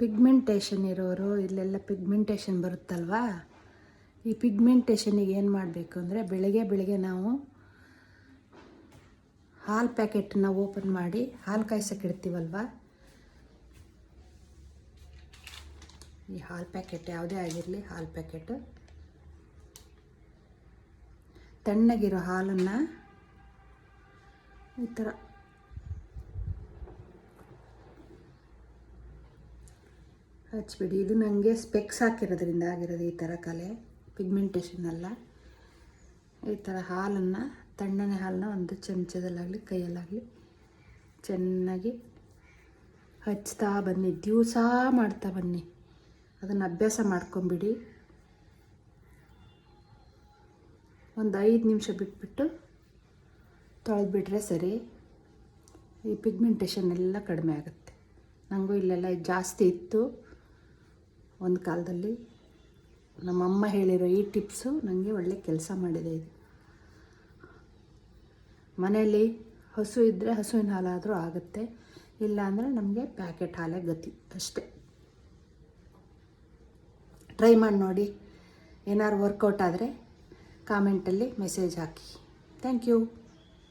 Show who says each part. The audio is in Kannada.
Speaker 1: ಪಿಗ್ಮೆಂಟೇಷನ್ ಇರೋರು, ಇಲ್ಲೆಲ್ಲ ಪಿಗ್ಮೆಂಟೇಷನ್ ಬರುತ್ತಲ್ವಾ? ಈ ಪಿಗ್ಮೆಂಟೇಷನಿಗೆ ಏನು ಮಾಡಬೇಕು ಅಂದರೆ ಬೆಳಗ್ಗೆ ಬೆಳಗ್ಗೆ ನಾವು ಹಾಲು ಪ್ಯಾಕೆಟನ್ನ ಓಪನ್ ಮಾಡಿ ಹಾಲು ಕಾಯ್ಸಕ್ಕೆ ಇಡ್ತೀವಲ್ವ? ಈ ಹಾಲು ಪ್ಯಾಕೆಟ್ ಯಾವುದೇ ಆಗಿರಲಿ, ಹಾಲು ಪ್ಯಾಕೆಟ್ ತಣ್ಣಗಿರೋ ಹಾಲನ್ನು ಈ ಥರ ಹಚ್ಬಿಡಿ. ಇದು ನನಗೆ ಸ್ಪೆಕ್ಸ್ ಹಾಕಿರೋದ್ರಿಂದ ಆಗಿರೋದು ಈ ಥರ ಕಲೆ. ಪಿಗ್ಮೆಂಟೇಷನ್ ಅಲ್ಲ. ಈ ಥರ ಹಾಲನ್ನು, ತಣ್ಣನೆ ಹಾಲನ್ನ ಒಂದು ಚಮಚದಲ್ಲಾಗಲಿ, ಕೈಯಲ್ಲಾಗಲಿ ಚೆನ್ನಾಗಿ ಹಚ್ತಾ ಬನ್ನಿ. ದಿವಸ ಮಾಡ್ತಾ ಬನ್ನಿ. ಅದನ್ನು ಅಭ್ಯಾಸ ಮಾಡ್ಕೊಂಬಿಡಿ. ಒಂದು ಐದು ನಿಮಿಷ ಬಿಟ್ಬಿಟ್ಟು ತೊಳೆದ್ಬಿಟ್ರೆ ಸರಿ. ಈ ಪಿಗ್ಮೆಂಟೇಷನ್ ಎಲ್ಲ ಕಡಿಮೆ ಆಗುತ್ತೆ. ನನಗೂ ಇಲ್ಲೆಲ್ಲ ಜಾಸ್ತಿ ಇತ್ತು. ಒಂದು ಕಾಲದಲ್ಲಿ ನಮ್ಮಮ್ಮ ಹೇಳಿರೋ ಈ ಟಿಪ್ಸು ನನಗೆ ಒಳ್ಳೆ ಕೆಲಸ ಮಾಡಿದೆ ಇದು. ಮನೆಯಲ್ಲಿ ಹಸು ಇದ್ದರೆ ಹಸುವಿನ ಹಾಲಾದರೂ ಆಗುತ್ತೆ, ಇಲ್ಲ ಅಂದರೆ ನಮಗೆ ಪ್ಯಾಕೆಟ್ ಹಾಲೇ ಗತಿ ಅಷ್ಟೇ. ಟ್ರೈ ಮಾಡಿ ನೋಡಿ, ಏನಾದ್ರು ವರ್ಕೌಟ್ ಆದರೆ ಕಾಮೆಂಟಲ್ಲಿ ಮೆಸೇಜ್ ಹಾಕಿ. Thank you